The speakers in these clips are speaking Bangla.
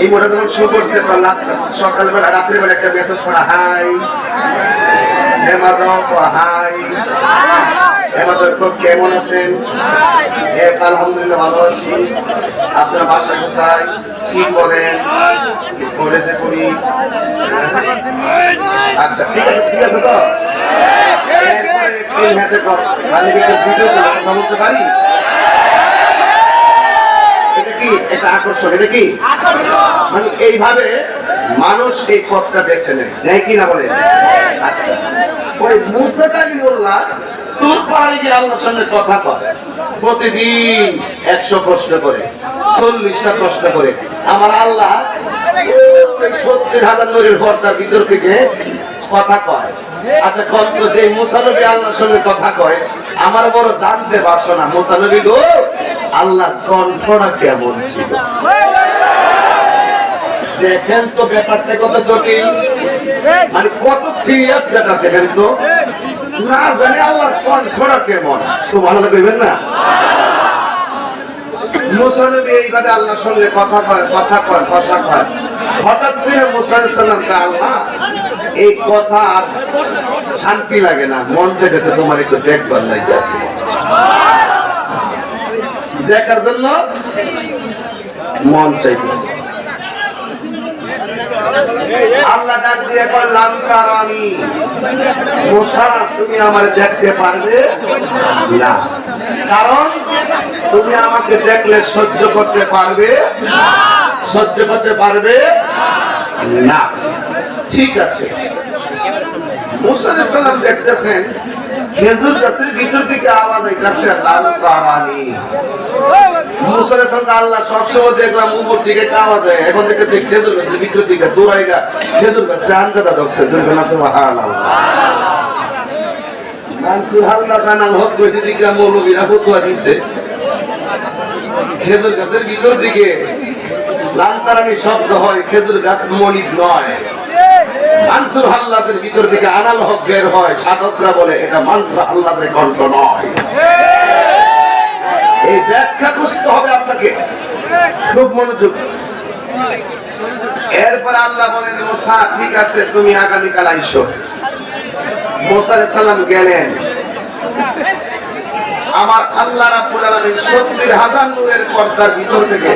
এই মোটা যখন শো করছে সকালবেলা, রাত্রিবেলা একটা মেসেজ করা, হাই হাই। কেমন আছেন? এক আলহামদুলিল্লাহ ভালো আছি। আপনার বাসা কোথায়? কি করেন? কলেজে করি আচ্ছা ঠিক আছে ঠিক আছে তো? এরপরে তিন হাতে মানে ভিডিও করে বলতে পারি? কি? এটা আকর্ষণ এটা কি? মানে এইভাবে মানুষ এই পথটা বেছে নেয়। নেয় কি না বলে? আচ্ছা। ওই মুসা কালিমুল্লাহ তোর পাড়ে গিয়ে আল্লাহর সঙ্গে কথা কয়। প্রতিদিন একশো প্রশ্ন করে চল্লিশটা প্রশ্ন করে। আমার আল্লাহ সত্তর হাজার পর্দার ভিতর থেকে কথা কয়। আচ্ছা কত যে মুসানবী আল্লাহর সঙ্গে কথা কয় আমার বড় জানতে পারছ না মুসানবী গো। আল্লাহর কণ্ঠটা কেমন ছিল? দেখেন তো ব্যাপারটা কত জটিল। মানে কত সিরিয়াস ব্যাপার দেখেন তো। না জানে আল্লাহর কণ্ঠটা কেমন। সুবহানাল্লাহ কইবেন না? মুসানবী এইভাবে আল্লাহর সঙ্গে কথা কয় কথা কয় কথা কয়। হঠাৎ করে মুসা সাল্লামকে আল্লাহ এই কথা আর শান্তি লাগে না। মন চেয়েছে তোমার একটু দেখবার লাগে আছে দেখার জন্য মন চাইতেছে। আল্লাহ ডাক দিয়ে বললাম তারানি মুসা, তুমি আমার দেখতে পারবে না। কারণ তুমি আমাকে দেখলে সহ্য করতে পারবে, সহ্য করতে পারবে না। ঠিক আছে। মুসা দেখতেছেন খেজুর গাছের ভিতর থেকে আওয়াজ আইতাছে, লাল তারানি মুসা আলাইহিস আল্লাহ সবসময় দেখলাম উপর দিকে আওয়াজ এখন দেখেছে খেজুর ভিতর দিকে দৌড়াইগা খেজুর গাছে আঞ্জাদা ধরছে আছে সুবহানাল্লাহ মানসুর হাল্লা জানাল, হক মৌলবীরা দিছে। খেজুর গাছের ভিতর দিকে লান্তারানি শব্দ হয়, খেজুর গাছ মনিক নয়। মানসুর হাল্লাদের ভিতর থেকে আনাল হক বের হয়, সাধকরা বলে, এটা মানসুর হাল্লাদের কণ্ঠ নয়। এই ব্যাখ্যা খুঁজতে হবে আপনাকে। খুব মনোযোগ। এরপর আল্লাহ বলেন, মোসা, ঠিক আছে, তুমি আগামীকাল আইসো। মোসা সালাম গেলেন। আমার আল্লাহ রাব্বুল আলামিন 70 হাজার নূরের পর্দার ভিতর থেকে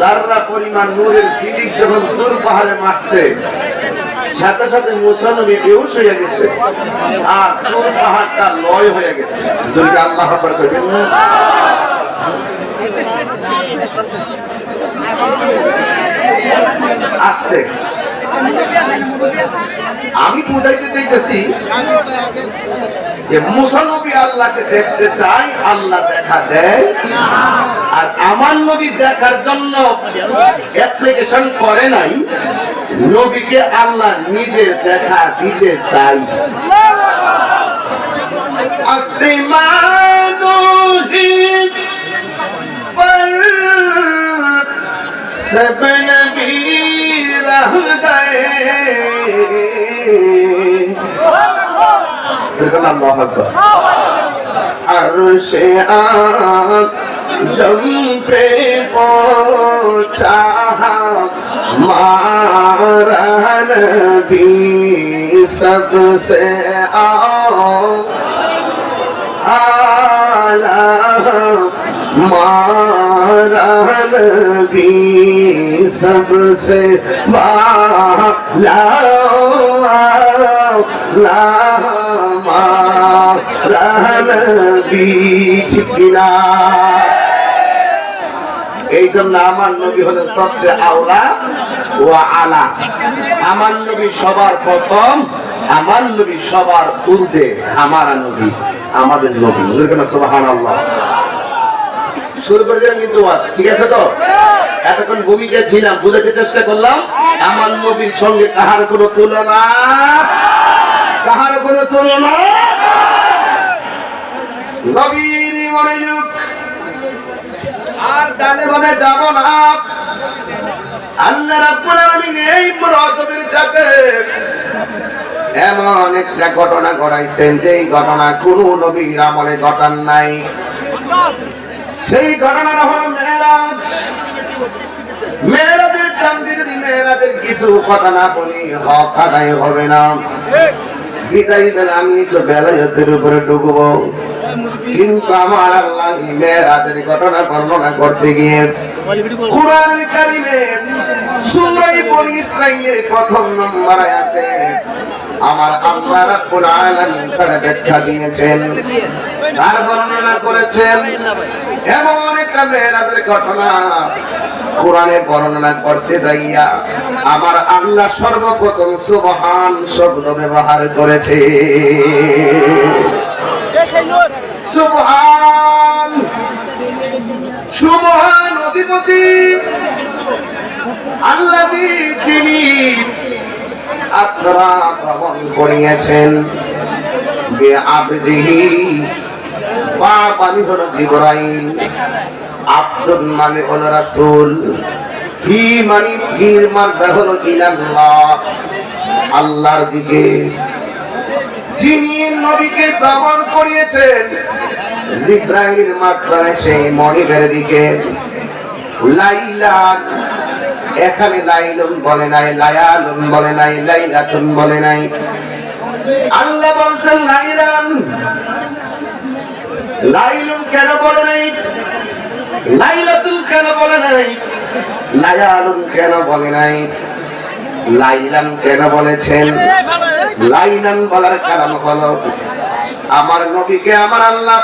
যাররা পরিমাণ নূরের ফিলিক যখন দূর পাহাড়ে মারছে সাথে সাথে মুসা নবী বেউস হয়ে গেছে। আর কোন পাহাড়টা লয় হয়ে গেছে। যদি আল্লাহ আসতে কইবেন। না আস্তে। আমি বুঝাইতে চাইতেছি যে মুসা নবী আল্লাহকে দেখতে চাই, আল্লাহ দেখা দেয়। আর আমার নবী দেখার জন্য অ্যাপ্লিকেশন করে নাই। নবীকে আল্লাহ নিজে দেখা দিতে চাই। সব নবী রহ গয়ে रह गए अल्लाह अकबर अरश जम पे पहुंचा मारा नबी सबसे आओ आला मारन भी सबसे बाला মারন বীজ কিনা এই জন্য আমার নবী হলেন সবচেয়ে আওলা ও আলা। আমার নবী সবার প্রথম, আমার নবী সবার পূর্বে আমার নবী, আমাদের নবী। শুরু করে দিলাম কিন্তু ওয়াজ, ঠিক আছে তো? এতক্ষণ ভূমিকা ছিলাম, বুঝাতে চেষ্টা করলাম, আমার নবীর সঙ্গে কাহার কোনো তুলনা কাহার কোনো তুলনা নবীর মনোযোগ। আর ডানে বামে যাব না। আল্লাহ রাব্বুল আলামিন এই মুরাজবের সাথে এমন একটা ঘটনা ঘটাইছেন যে এই ঘটনা কোন নবীর আমলে ঘটান নাই। সেই ঘটনাটা হলো মেয়েরাজ। মেয়েরাদের চান্দি যদি মেয়েরাদের কিছু কথা না বলি হক আদায় হবে না। বিদায় বেলা আমি একটু বেলায়তের উপরে ঢুকবো কিন্তু আমার আল্লাহ মেয়েরাজের ঘটনা বর্ণনা করতে গিয়ে কোরআন কারিমে সূরা বনি প্রথম নম্বর আমার আল্লাহ রাব্বুল আলামিন ব্যাখ্যা দিয়েছেন, তার বর্ণনা করেছেন এমন একটা মেয়েরাজের ঘটনা। কোরআনে বর্ণনা করতে যাইয়া আমার আল্লাহ সর্বপ্রথম সুবহান শব্দ ব্যবহার করেছে। সুবহান সুবহান অধিপতি আল্লাহ যিনি আসরা ভ্রমণ করিয়েছেন। বে আবদিহি বা পানি হলো জিবরাইল, আব্দুল মানে হলো রাসূল। ফি মানে ফির মারজা হলো ইলাল্লাহ। আল্লাহর দিকে যিনি নবীকে ভ্রমণ করিয়েছেন জিব্রাইলের মাত্রায় সেই মনিবের দিকে। লাইলান, এখানে লাইলুন বলে নাই, লায়ালুন বলে নাই, লাইলাতুন বলে নাই। আল্লাহ বলছেন, লাইলান লাইলুন কেন বলে নাই? লাইলাতুন কেন বলে নাই? লায়ালুন কেন বলে নাই? লাইলান কেন বলেছেন? লাইলান বলার কারণ হলো, আমার নবীকে আমার আল্লাহ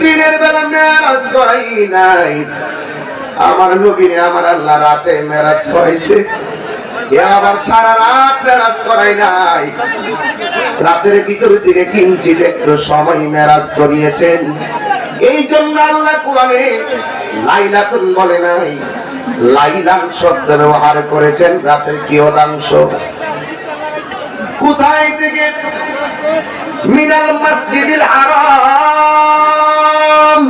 দিনের বেলা মেরাজ করাই নাই। আমার নবীরে আমার আল্লাহ রাতে মেরাজ করাইছে। এ আবার সারা মেরাজ করাই নাই। রাতের ভিতরের দিকে কিঞ্চিত একটু সময় মেরাজ করিয়েছেন। এই জন্য আল্লাহ কোরআনে লাইলাতুন বলে নাই। লাইলান শব্দ ব্যবহার করেছেন, রাতের কিয়দাংশ কোথায় থেকে? মিনাল মসজিদিল হারাম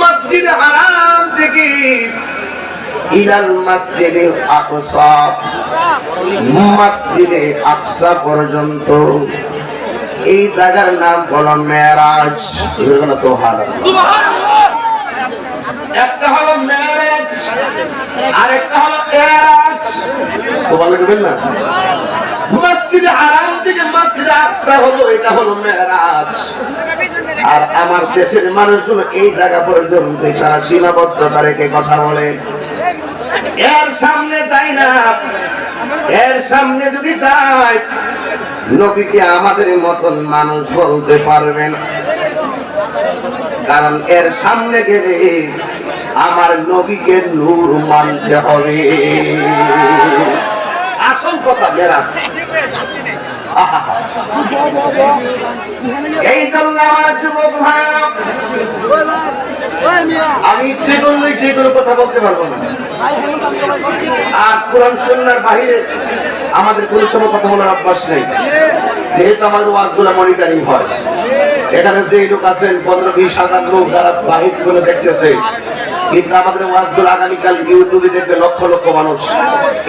মসজিদ হারাম থেকে ইলাল মসজিদিল আকসা। মসজিদে আকসা পর্যন্ত। এই জায়গার নাম হলো মেরাজ। একটা হলো মেরাজ আর একটা হলো এরাজ। সুবহান লিখবেন না? মসজিদ হারাম থেকে মসজিদ আকসা হলো এটা হলো মেরাজ। আর আমার দেশের মানুষগুলো এই জায়গা পর্যন্ত তারা সীমাবদ্ধতা রেখে কথা বলে। এর সামনে যাই না? এর সামনে যদি যাই নবীকে আমাদের মতন মানুষ বলতে পারবে না। কারণ এর সামনে গেলে আমার নবীকে নূর মানতে হবে। আসল কথা আহা। এই জন্য আমার যুবক ভাইরা আমি ইচ্ছে করলে যে কোনো কথা বলতে পারব না। আর কোরআন সন্ন্যার বাহিরে আমাদের কোনো সময় কথা বলার অভ্যাস নেই। যেহেতু আমাদের ওয়াজগুলো মনিটরিং হয়। এখানে যে লোক আছেন, পনেরো বিশ হাজার লোক যারা বাহিরগুলো দেখতেছে, কিন্তু আমাদের ওয়াজগুলো আগামীকাল ইউটিউবে দেখবে লক্ষ লক্ষ মানুষ।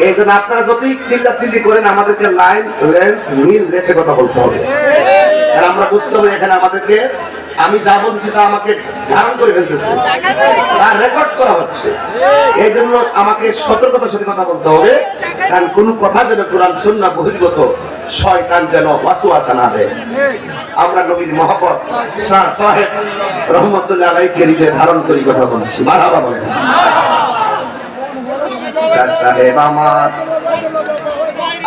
এই জন্য আপনারা যতই চিল্লা চিল্লি করেন, আমাদেরকে লাইন লেন্থ মিল রেখে কথা বলতে হবে। আর আমরা বুঝতে হবে এখানে আমাদেরকে আমি যা বলছি তা আমাকে ধারণ করে ফেলতেছে। তার রেকর্ড করা হচ্ছে। এই জন্য আমাকে সতর্কতার সাথে কথা বলতে হবে। কারণ কোনো কথা যেন কোরআন সুন্না বহির্গত শয়তান যেন ওয়াসু আসা না দেয়। আমরা নবীর মহব্বত সাহেব রহমতুল্লাহ আলাইকে হৃদয়ে ধারণ করি কথা বলছি। মারহাবা বলেন। সাহেব আমার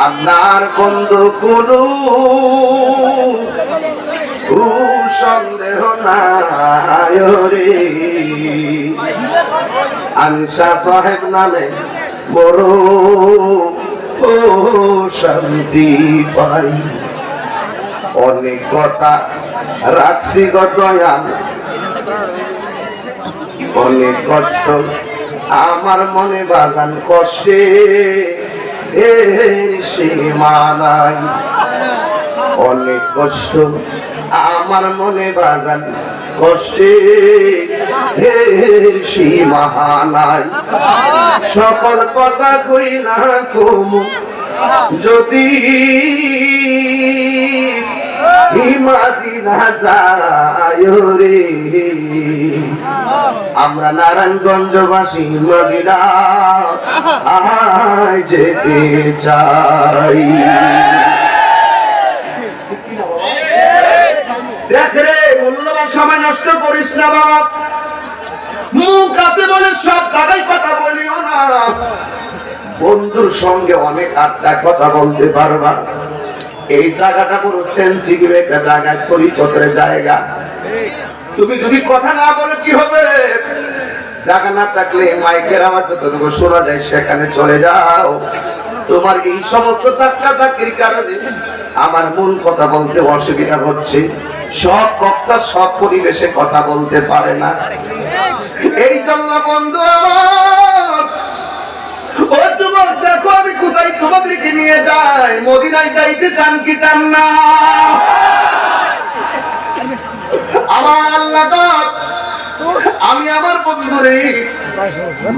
আল্লাহর বন্ধু কোনো সন্দেহ নাই রে আমি শাহ সাহেব নামে বড় ও শান্তি পাই। অনেক কথা রাখছি গত অনেক কষ্ট আমার মনে বাজান কষ্টে সীমা নাই। অনেক কষ্ট আমার মনে বাজান কষ্টে এর সীমা নাই সকল কথা কই না কমু, যদি আমরা নারায়ণগঞ্জবাসী আয় যেতে চাই। দেখ রে সময় নষ্ট মুখ বলে সব জায়গায় কথা বলিও না। বন্ধুর সঙ্গে অনেক আড্ডা কথা বলতে পারবা। এই জায়গাটা পুরো সেন্সিটিভ একটা জায়গা পরিপত্রের জায়গা। তুমি যদি কথা না বলো কি হবে? জায়গা না থাকলে মাইকের আওয়াজ যতটুকু শোনা যায়, সেখানে চলে যাও। তোমার এই সমস্ত ধাক্কা ধাক্কির কারণে আমার মূল কথা বলতে অসুবিধা হচ্ছে। সব বক্তা সব পরিবেশে কথা বলতে পারে না। এই জন্য বন্ধু আমার, ও যুবক, দেখো আমি কোথায় তোমাদেরকে নিয়ে যাই। মদিনায় যাইতে চান কি চান না? আমার আল্লাহ আমি আমার বন্ধুরে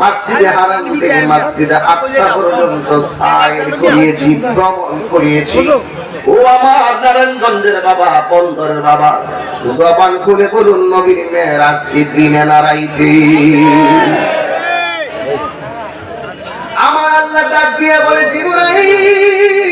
মসজিদে হারাম থেকে মসজিদে আকসা পর্যন্ত সাইর করিয়েছি ভ্রমণ করিয়েছি। ও আমার নারায়ণগঞ্জের বাবা বন্দরের বাবা। জবান খুলে বলুন নবীর মেয়েরাজ কি দিনে নারাইতে আমার আল্লাহ ডাক দিয়ে বলে জিবরাইল!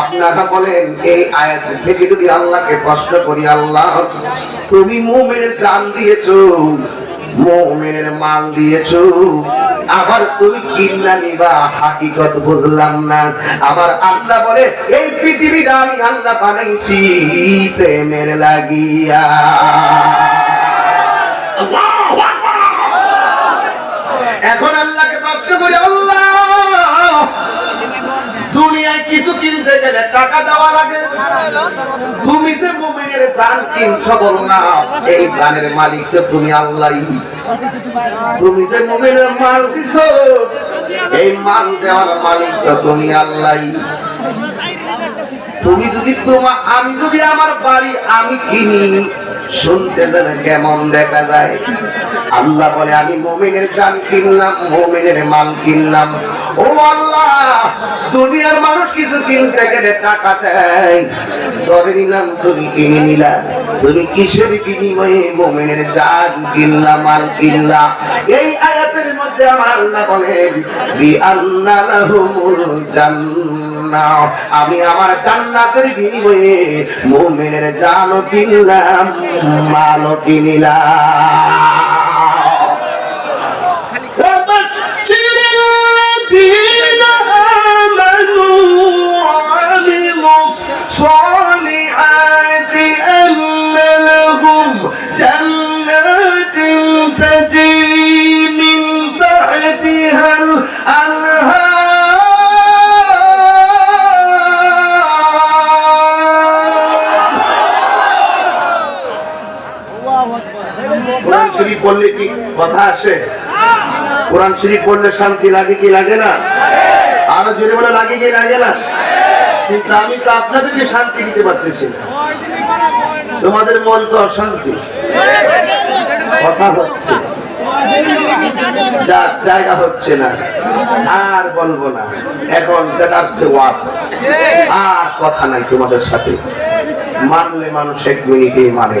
আপনারা বলেন এই আয়াত থেকে যদি আল্লাহকে কষ্ট করি আল্লাহ তুমি মুমিনের জান দিয়েছ মুমিনের মাল দিয়েছ। আবার তুমি কিন্না নিবা হাকিকত বুঝলাম না। আমার আল্লাহ বলে এই পৃথিবীটা আমি আল্লাহ বানাইছি প্রেমের লাগিয়া। এখন আল্লাহকে প্রশ্ন করি তুমি যদি তোমার আমি যদি আমার বাড়ি আমি কিনি, শুনতে যেন কেমন দেখা যায়। আল্লাহ বলে, আমি মোমিনের জান কিনলাম, মোমিনের মাল কিনলাম। ও আল্লাহ, দুনিয়ার মানুষ কিছু কিনতে গেলে টাকা দেয়। ধরে নিলাম তুমি কিনে নিলা, তুমি কিসের বিনিময়ে মোমিনের জান কিনলাম মাল কিনলাম এই আয়াতের মধ্যে আমার আল্লাহ বলেন বি আন্না লাহুমুল জান্নাহ। আমি আমার জান্নাতের বিনিময়ে মুমিনের জানও কিনলাম, মালও কিনিলাম। শরীফ পড়লে কি কথা আসে? কোরআন শরীফ পড়লে শান্তি লাগে কি লাগে না? আরও জোরে বলে, লাগে কি লাগে না? কিন্তু আমি তো আপনাদেরকে শান্তি দিতে পারতেছি তোমাদের মন তো অশান্তি। কথা হচ্ছে। জায়গা হচ্ছে না। আর বলব না। এখন ওয়াজ আর কথা নাই তোমাদের সাথে। মানলে মানুষ এক মিনিটেই মানে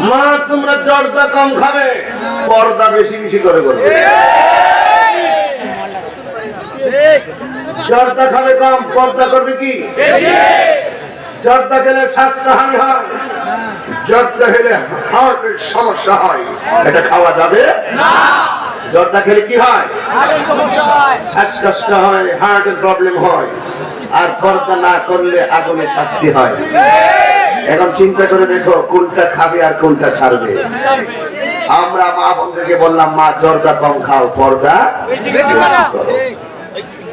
মা তোমরা জর্দা কম খাবে। পর্দা বেশি বেশি করে করবে জর্দা খাবে কম পর্দা করবে কি? জর্দা খেলে স্বাস্থ্যহানি হয়। জর্দা খেলে হার্টের সমস্যা হয়। এটা খাওয়া যাবে? জর্দা খেলে কি হয়? শ্বাসকষ্ট হয় হার্টের প্রবলেম হয়। আর পর্দা না করলে আগুনে শাস্তি হয়। এখন চিন্তা করে দেখো কোনটা খাবে আর কোনটা ছাড়বে। আমরা মা বোনদেরকে বললাম মা জর্দা কম খাও পর্দা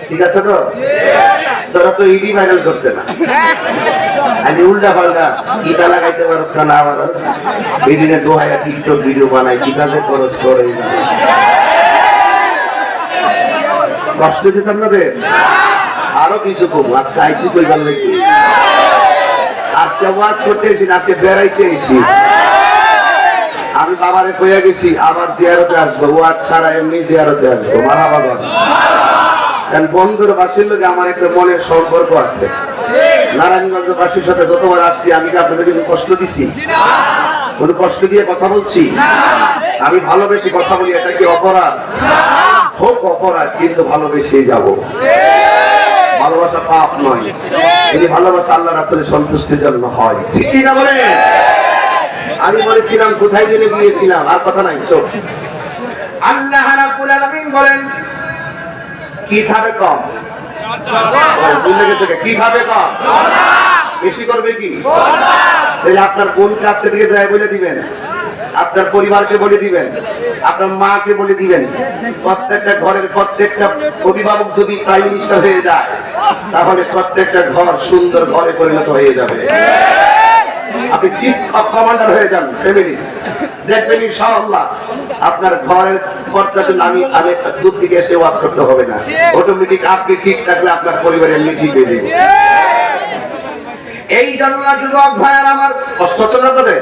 ঠিক আছে তো? তোরা তো ইডি ভাইরাল করতে না। আমি উল্টা পাল্টা গীতা লাগাইতে পারস না পারস। এদিনে দোহাইয়া টিকটক ভিডিও বানাই ঠিক আছে? করস করে কষ্ট দিচ্ছে আপনাদের আরও কিছু কম আজকে আইসি কইবার লাগবে আজকে ওয়াজ করতে এসেছি না, আজকে বেড়াইতে এসেছি। আমি বাবারে কইয়া গেছি আবার জিয়ারতে আসব ওয়াজ ছাড়া এমনি জিয়ারতে আসব মারা বাবা কারণ বন্ধুর বাসীর লোকে আমার একটা মনের সম্পর্ক আছে। নারায়ণগঞ্জ বাসীর সাথে যতবার আসছি আমি আপনাদেরকে কষ্ট দিছি? কোনো কষ্ট দিয়ে কথা বলছি? আমি ভালোবেসে কথা বলি এটা কি অপরাধ? হোক অপরাধ কিন্তু ভালোবেসে যাব। ভালোবাসা পাপ নয়। এই ভালোবাসা আল্লাহ রাসুলের সন্তুষ্টির জন্য হয় ঠিক না বলে আমি বলেছিলাম কোথায় জেনে গিয়েছিলাম? আর কথা নাই তো। আল্লাহ রাব্বুল আলামিন বলেন কি খাবে কম কীভাবে কম? বেশি করবে কি? আপনার কোন কাছে দিকে যায় বলে দিবেন। আপনার পরিবারকে বলে দিবেন আপনার মাকে বলে দিবেন প্রত্যেকটা ঘরের প্রত্যেকটা অভিভাবক যদি প্রাইম মিনিস্টার হয়ে যায় তাহলে প্রত্যেকটা ঘর সুন্দর ঘরে পরিণত হয়ে যাবে। আপনি চিফ অফ কমান্ডার হয়ে যান ফ্যামিলি। দেখবেন ইনশাআল্লাহ আপনার ঘরের পর্দাতে আমি আমি দূর থেকে এসে ওয়াজ করতে হবে না। অটোমেটিক আপনি ঠিক থাকলে আপনার পরিবারের এমনি ঠিক হয়ে যাবে এই জন্য যুবক ভাইয়ার আমার কষ্ট হচ্ছে না আপনাদের?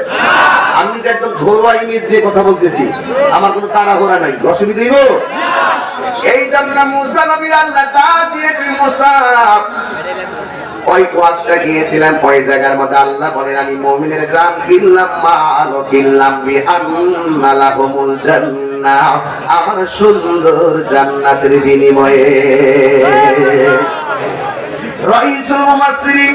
আমি তো একদম ঘরোয়া ইমেজ দিয়ে কথা বলতেছি আমার কোনো তাড়াহুড়া নাই। অসুবিধা হইব? এই জন্য মুসা নবীর আল্লাহ ডাক দিয়ে মুসা। ওই ওয়াজটা গিয়েছিলাম ওই জায়গার মধ্যে আল্লাহ বলেন আমি মুমিনের জান কিনলাম মাল কিনলাম বি আন্নালাহুমুল জান্নাহ আমার সুন্দর জান্নাতের বিনিময়ে। রাইসুল মুফাসসিরিন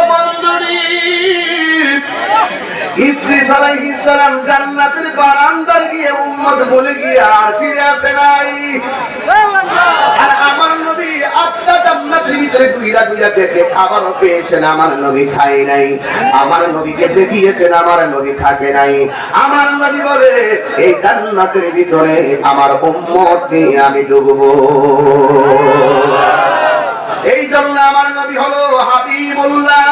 জান্নাতের বারান্দায় গিয়ে উম্মত বলে গিয়ে আর ফিরে আসে নাই। আর আমার নবী আত্মা জান্নাতের ভিতরে ঘুরা ঘুরা দেখে খাবারও পেয়েছেন, আমার নবী খায় নাই। আমার নবীকে দেখিয়েছেন, আমার নবী থাকে নাই। আমার নবী বলে, এই জান্নাতের ভিতরে আমার উম্মত নিয়ে আমি ডুববো। এই জন্য আমার নবী হলো হাবিবুল্লাহ।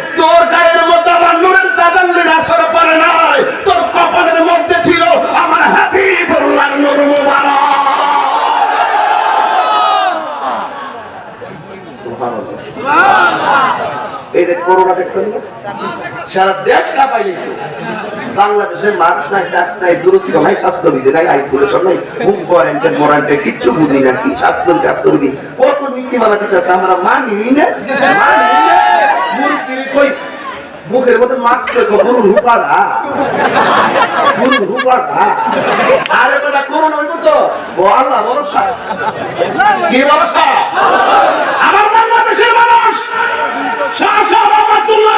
সারা দেশ গেছে বাংলাদেশে মাছ নাই টাক্স নাই, দূরত্ব নাই, স্বাস্থ্যবিধি নাই আইসোলেশন নাই হোম কোয়ারেন্টাইন মোরান্টাইন কিচ্ছু বুঝি না কি স্বাস্থ্য স্বাস্থ্যবিধি কত নীতি মানা দিতেছে আমরা মানি না মানি না কই? মুখের মধ্যে মাস্ক রেখো, গরুর হুপাড়া গরুর হুপাড়া আরে বেটা, করোনা হইব তো। আল্লাহ, ভরসা। কি ভরসা? আমার বাংলাদেশের মানুষ, শাহ শাহ রহমতুল্লাহ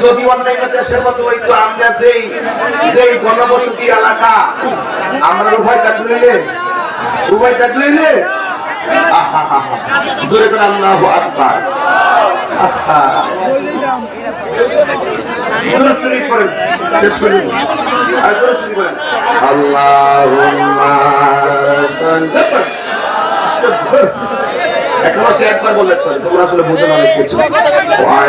যদি অন্যান্য দেশের মতো ওই তো আমরা যেই যেই গণবসতি এলাকা, আমরা উভয় থাকলে উভয় থাকলে জোরে করে আল্লাহ আহা। এখনও সে একবার বললে চলে তোমরা আসলে বুঝে না অনেক কিছু। আর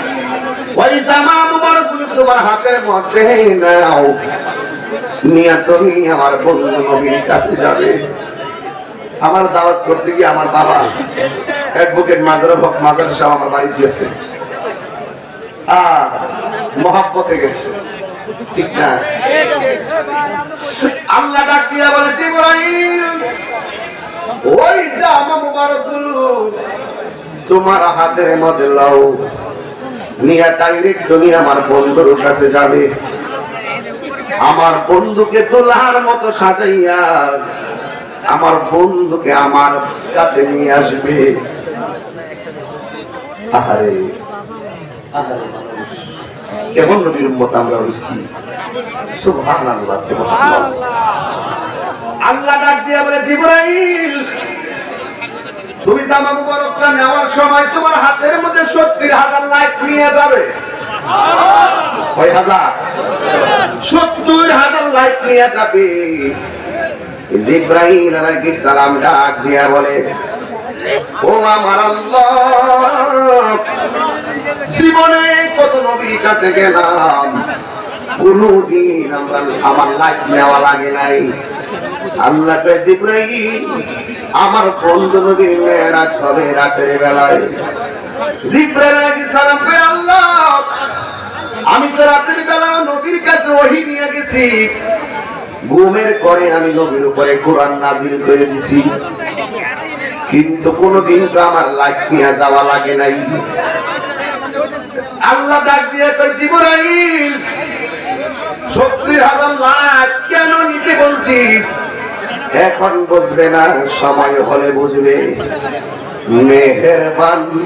ওই জামা মুবারকগুলো তোমার হাতের মধ্যে নাও। তুমি আমার বন্ধু নবীর কাছে যাবে। আমার দাওয়াত করতে গিয়ে আমার বাবা অ্যাডভোকেট মাজার হক মাজার সাহেব আমার বাড়ি দিয়েছে আর মহাব্বতে গেছে। ঠিক না? আল্লাহ ডাক দিয়া বলে, জিবরাইল, ওই জামা মুবারকগুলো তোমার হাতের মধ্যে লও নিয়া ডাইরেক্ট তুমি আমার বন্ধুর কাছে যাবে। আমার বন্ধুকে তোলার মতো সাজাইয়া আমার বন্ধুকে আমার কাছে নিয়ে আসবে। আহারে কেমন নবীর উম্মত আমরা সুবহানাল্লাহ আল্লাহ ডাক দিয়া বলে, জিবরাইল, তুমি জামা মুবারকটা নেওয়ার সময় তোমার হাতের মধ্যে নিয়ে যাবে। সত্তর হাজার নিয়ে যাবে। জিব্রাহিম সালাম ডাক দিয়া বলে, ও আমার জীবনে কত নবীর কাছে গেলাম। কোনদিন আমরা, আমার লাইট নেওয়া লাগে নাই। আল্লাহ জিব্রাহিম আমার বন্ধু নবীর মেয়েরাজ হবে রাতের বেলায়। আমি তো রাতের বেলা নবীর কাছে ওহি নিয়ে গেছি। ঘুমের করে আমি নবীর উপরে কোরআন নাজিল করে দিছি। কিন্তু কোনদিন তো আমার লাইট নিয়ে যাওয়া লাগে নাই। আল্লাহ ডাক দিয়ে কই জিবরাইল, সত্তর হাজার লাখ কেন নিতে বলছি এখন বুঝবে না, সময় হলে বুঝবে। মেহেরবান,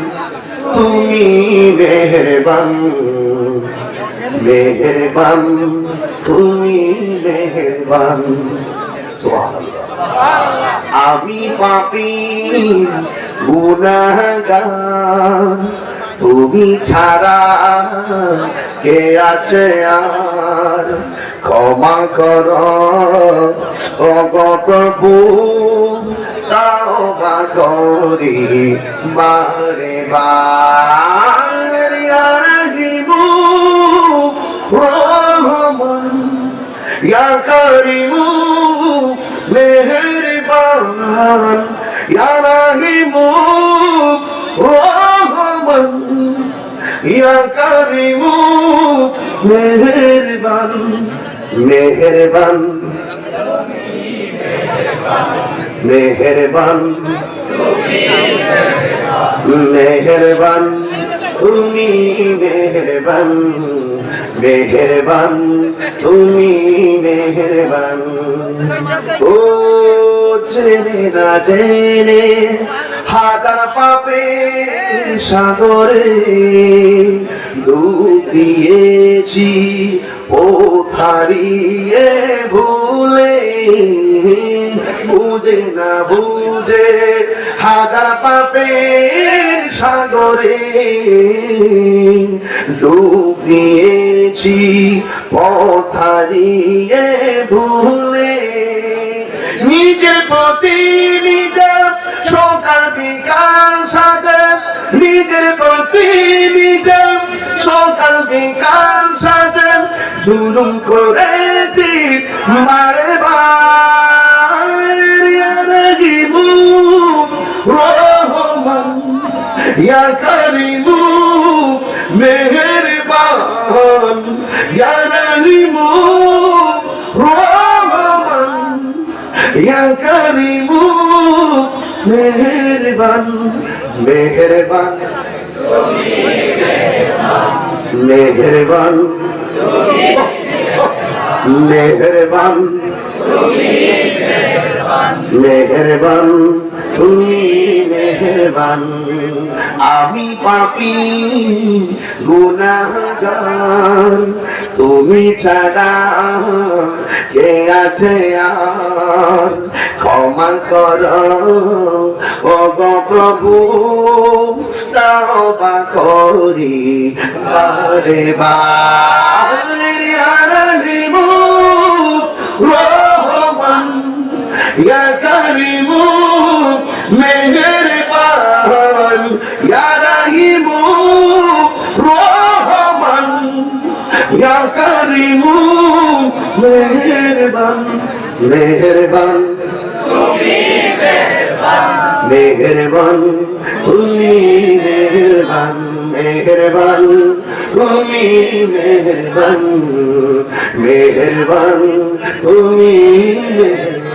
তুমি মেহেরবান। মেহেরবান, তুমি মেহেরবান। আমি পাপি, গুনাহগার। তুমি ছাড়া কে আছে আর? ক্ষমা কর। প্রভু তাও বা করি বারে বারে আহিবু রহমান ইয়া করিমু, মেহেরবান ইয়া রাহিমু। রহমান ইয়া করিমু মেহেরবান মেহেরবান মেহেরবান। মেহেরবান। তুমি মেহেরবান মেহেরবান, তুমি মেহেরবান। ও জেনে না জেনে হাজার পাপে সাগরে ডুব দিয়েছি ও থারিয়ে ভুলে বুঝে না বুঝে হাজার পাপের সাগরে ডুব দিয়েছি পথারিয়ে ভুলে। নিজের প্রতি নিজের সকাল বিকাল সাজে। নিজের প্রতি নিজের সকাল বিকাল সাজে। জুলুম করেছি বারে বারিবু ইয়া করিমু মেহেরবান। ইয়া রহিমু রহমান। ইয়া করিমু মেহেরবান। মেহেরবান। মেহেরবান। মেহেরবান। মেহেরবান। তুমি মেহেরবান। আমি পাপি, গুনাহগার। তুমি ছাড়া কে আছে আর? ক্ষমা কর। ও প্রভু, তওবা করি। বারে বারে ইয়া কারিমু, মেহেরবান। ইয়া রাহিমু, রহমান। ইয়া কারিমু, মেহেরবান। মেহেরবান। মেহেরবান। তুমি মেহেরবান মেহেরবান। তুমি মেহেরবান মেহেরবান। তুমি মেহেরবান।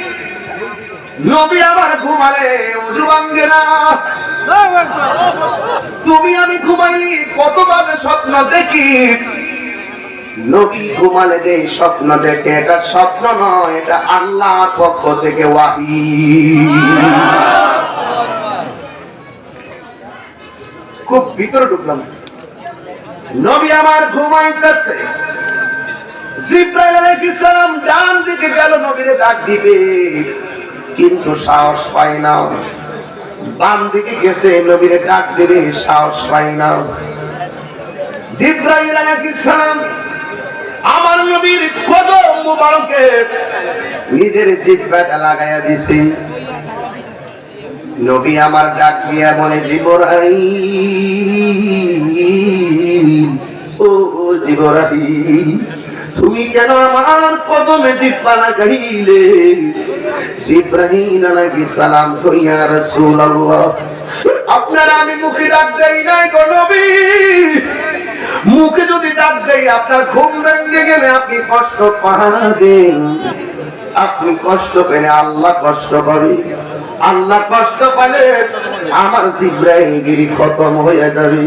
নবী আমার ঘুমালে ভাঙ্গে না। তুমি আমি ঘুমাইলি, কতবার স্বপ্ন দেখি। নবী ঘুমালে যে স্বপ্ন দেখে, এটা স্বপ্ন নয়, এটা আল্লাহ পক্ষ থেকে ওয়াহি। খুব ভিতরে ঢুকলাম। নবী আমার ঘুমাইতেছে। জিব্রাইল আলাইহিস সালাম ডান দিকে গেল, নবীরে ডাক দিবে। কিন্তু সাহস পাই না। বাম দিকে গেছে নবীরে ডাক দিবে, সাহস পাই না। জিব্রাইল আলাইহিস সালাম আমার নবীর কদম মুবারকে নিজের জিব্বাটা দিছে। নবী আমার ডাক দিয়া বলে ও জীবরাই তুমি কেন আমার কদমে জিব্বা লাগাইলে? জিব্রাহিম আলাইহিস সালাম কইয়া রাসূলুল্লাহ, আপনারা আমি মুখে ডাক দেই নাই গো নবী। মুখে যদি ডাক দেই, আপনার ঘুম ভেঙে গেলে আপনি কষ্ট পাবেন। আপনি কষ্ট পেলে আল্লাহ কষ্ট পাবে। আল্লাহ কষ্ট পালে আমার জিব্রাইল গিরি খতম হয়ে যাবে।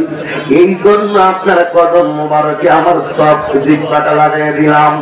এই জন্য আপনার কদম মোবারকে আমার সব জিব্বাটা লাগিয়ে দিলাম।